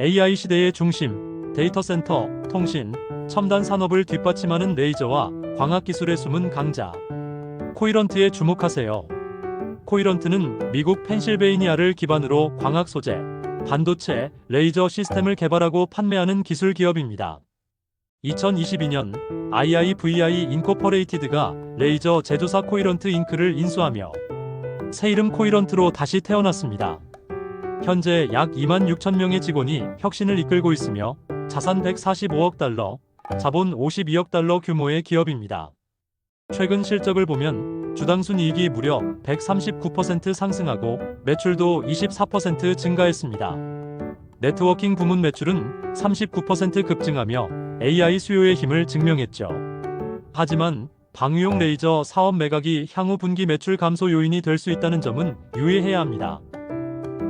AI 시대의 중심, 데이터 센터, 통신, 첨단 산업을 뒷받침하는 레이저와 광학 기술의 숨은 강자. 코이런트에 주목하세요. 코이런트는 미국 펜실베이니아를 기반으로 광학 소재, 반도체, 레이저 시스템을 개발하고 판매하는 기술 기업입니다. 2022년 IIVI 인코퍼레이티드가 레이저 제조사 코이런트 잉크를 인수하며 새 이름 코이런트로 다시 태어났습니다. 현재 약 2만 6천 명의 직원이 혁신을 이끌고 있으며 자산 145억 달러, 자본 52억 달러 규모의 기업입니다. 최근 실적을 보면 주당 순이익이 무려 139% 상승하고 매출도 24% 증가했습니다. 네트워킹 부문 매출은 39% 급증하며 AI 수요의 힘을 증명했죠. 하지만 방위용 레이저 사업 매각이 향후 분기 매출 감소 요인이 될 수 있다는 점은 유의해야 합니다.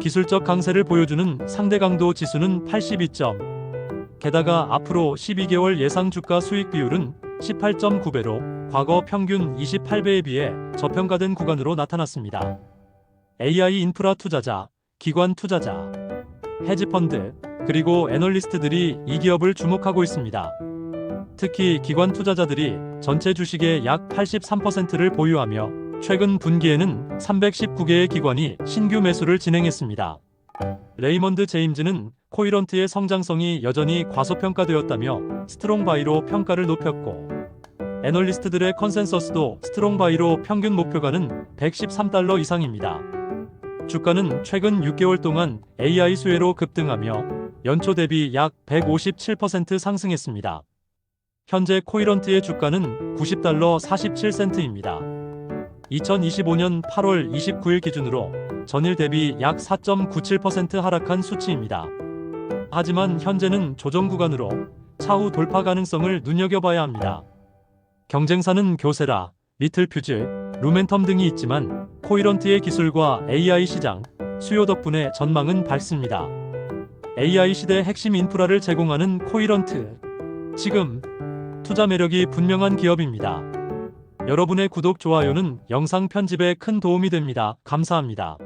기술적 강세를 보여주는 상대 강도 지수는 82점. 게다가 앞으로 12개월 예상 주가 수익 비율은 18.9배로 과거 평균 28배에 비해 저평가된 구간으로 나타났습니다. AI 인프라 투자자, 기관 투자자, 헤지펀드, 그리고 애널리스트들이 이 기업을 주목하고 있습니다. 특히 기관 투자자들이 전체 주식의 약 83%를 보유하며 최근 분기에는 319개의 기관이 신규 매수를 진행했습니다. 레이먼드 제임즈는 코이런트의 성장성이 여전히 과소평가되었다며 스트롱 바이로 평가를 높였고 애널리스트들의 컨센서스도 스트롱 바이로 평균 목표가는 113달러 이상입니다. 주가는 최근 6개월 동안 AI 수혜로 급등하며 연초 대비 약 157% 상승했습니다. 현재 코이런트의 주가는 90달러 47센트입니다. 2025년 8월 29일 기준으로 전일 대비 약 4.97% 하락한 수치입니다. 하지만 현재는 조정 구간으로 차후 돌파 가능성을 눈여겨봐야 합니다. 경쟁사는 교세라, 리틀퓨즈, 루멘텀 등이 있지만 코이런트의 기술과 AI 시장, 수요 덕분에 전망은 밝습니다. AI 시대 핵심 인프라를 제공하는 코이런트. 지금 투자 매력이 분명한 기업입니다. 여러분의 구독, 좋아요는 영상 편집에 큰 도움이 됩니다. 감사합니다.